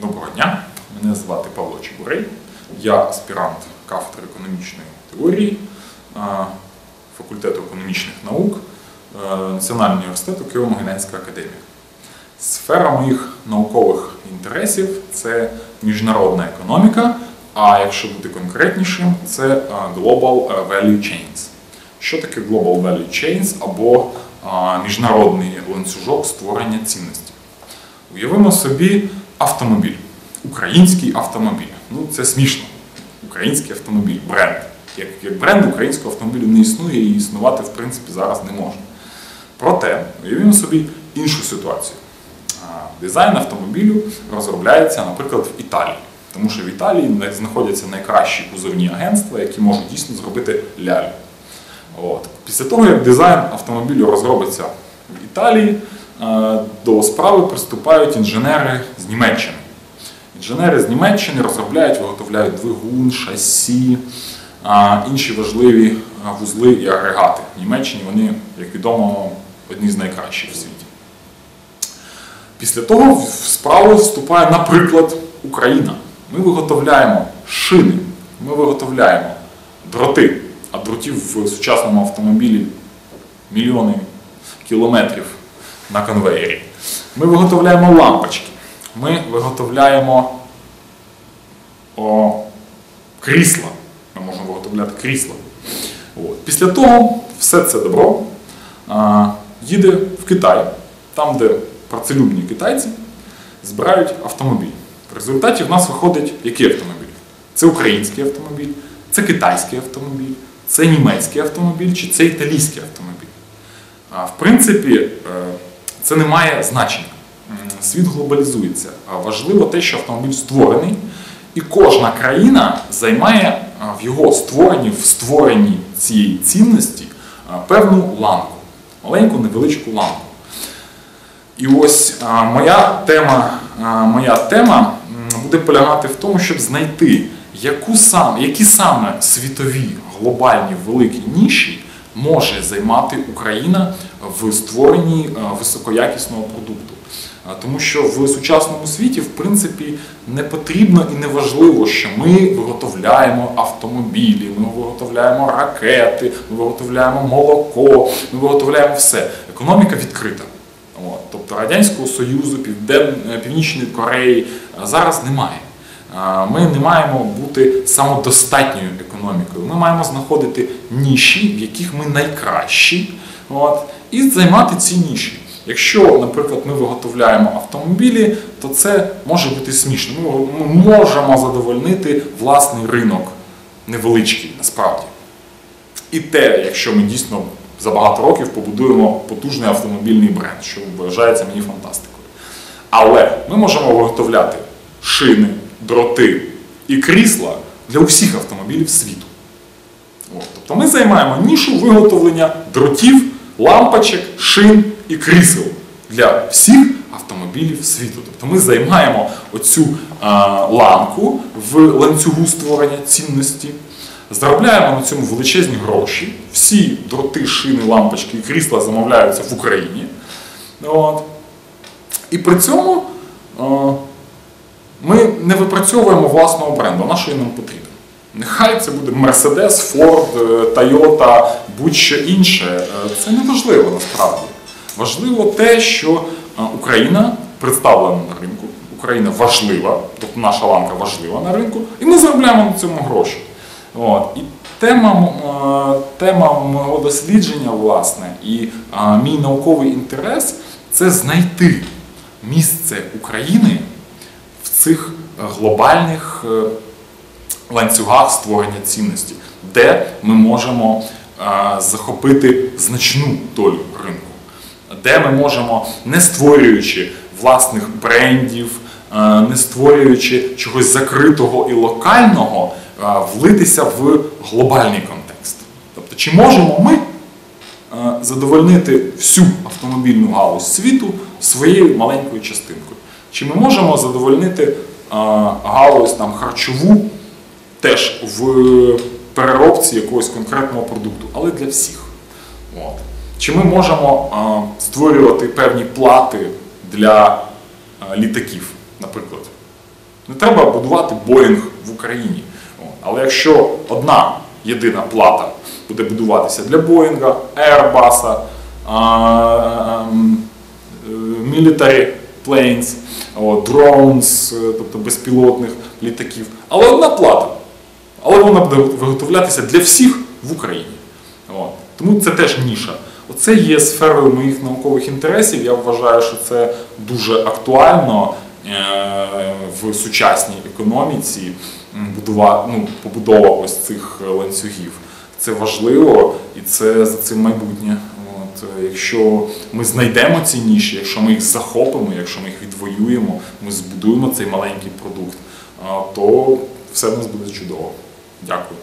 Доброго дня, мене звати Павло Чебурей. Я аспірант кафедри економічної теорії факультету економічних наук а, Національного університету Києво-Могилянська академія. Сфера моїх наукових інтересів це міжнародна економіка, а якщо бути конкретнішим, це Global Value Chains. Що таке Global Value Chains або міжнародний ланцюжок створення цінності? Уявимо собі автомобіль, український автомобіль. Ну, це смішно. Український автомобіль, бренд. Як, як бренд українського автомобілю не існує і існувати, в принципі, зараз не може. Проте, уявімо собі іншу ситуацію. Дизайн автомобілю розробляється, наприклад, в Італії. Тому що в Італії знаходяться найкращі кузовні агентства, які можуть дійсно зробити лялю. От. Після того, як дизайн автомобілю розробиться в Італії, до справи приступають інженери з Німеччини. Інженери з Німеччини розробляють, виготовляють двигун, шасі, е, інші важливі е, вузли і агрегати. В Німеччині вони, як відомо, одні з найкращих в світі. Після того в справу вступає, наприклад, Україна. Ми виготовляємо шини, ми виготовляємо дроти, а дротів в сучасному автомобілі мільйони кілометрів на конвеєрі. Ми виготовляємо лампочки, ми виготовляємо о, крісла. Ми можемо виготовляти крісла. От. Після того все це добро а, їде в Китай, там, де працелюбні китайці збирають автомобіль. В результаті в нас виходить який автомобіль? Це український автомобіль, це китайський автомобіль, це німецький автомобіль чи це італійський автомобіль. А, В принципі, це не має значення. Світ глобалізується. Важливо те, що автомобіль створений, і кожна країна займає в його створенні, в створенні цієї цінності певну ланку, маленьку невеличку ланку. І ось моя тема, моя тема буде полягати в тому, щоб знайти, яку сам, які саме світові глобальні великі ніші може займати Україна в створенні високоякісного продукту. Тому що в сучасному світі, в принципі, не потрібно і не важливо, що ми виготовляємо автомобілі, ми виготовляємо ракети, ми виготовляємо молоко, ми виготовляємо все. Економіка відкрита. От. Тобто Радянського Союзу, Півден... Північної Кореї зараз немає. Ми не маємо бути самодостатньою економікою. Ми маємо знаходити ніші, в яких ми найкращі, от, і займати ці ніші. Якщо, наприклад, ми виготовляємо автомобілі, то це може бути смішно. Ми можемо задовольнити власний ринок невеличкий насправді. І те, якщо ми дійсно за багато років побудуємо потужний автомобільний бренд, що вважається мені фантастикою. Але ми можемо виготовляти шини, дроти і крісла для усіх автомобілів світу. От. Тобто ми займаємо нішу виготовлення дротів, лампочок, шин і крісел для всіх автомобілів світу. Тобто ми займаємо оцю а, ланку в ланцюгу створення цінності, заробляємо на цьому величезні гроші. Всі дроти, шини, лампочки і крісла замовляються в Україні. От. І при цьому ми не випрацьовуємо власного бренду, на що він нам потрібен. Нехай це буде Mercedes, Ford, Toyota, будь-що інше. Це не важливо насправді. Важливо те, що Україна представлена на ринку, Україна важлива, тобто наша ланка важлива на ринку, і ми заробляємо на цьому гроші. От. І тема, тема мого дослідження, власне, і мій науковий інтерес це знайти місце України цих глобальних ланцюгах створення цінності, де ми можемо захопити значну долю ринку, де ми можемо, не створюючи власних брендів, не створюючи чогось закритого і локального, влитися в глобальний контекст. Тобто, чи можемо ми задовольнити всю автомобільну галузь світу своєю маленькою частинкою? Чи ми можемо задовольнити галузь там, харчову теж в переробці якогось конкретного продукту, але для всіх. От. Чи ми можемо створювати певні плати для літаків, наприклад? Не треба будувати Боїнг в Україні. Але якщо одна єдина плата буде будуватися для Боїнга, Airbus, е, military planes, drones, е, тобто безпілотних літаків, але одна плата. Але вона буде виготовлятися для всіх в Україні. От. Тому це теж ніша. Оце є сферою моїх наукових інтересів. Я вважаю, що це дуже актуально е, в сучасній економіці м, будува, ну, побудова ось цих ланцюгів. Це важливо і це за цим майбутнє. Е, якщо ми знайдемо ці ніші, якщо ми їх захопимо, якщо ми їх відвоюємо, ми збудуємо цей маленький продукт, то все в нас буде чудово. Дякую.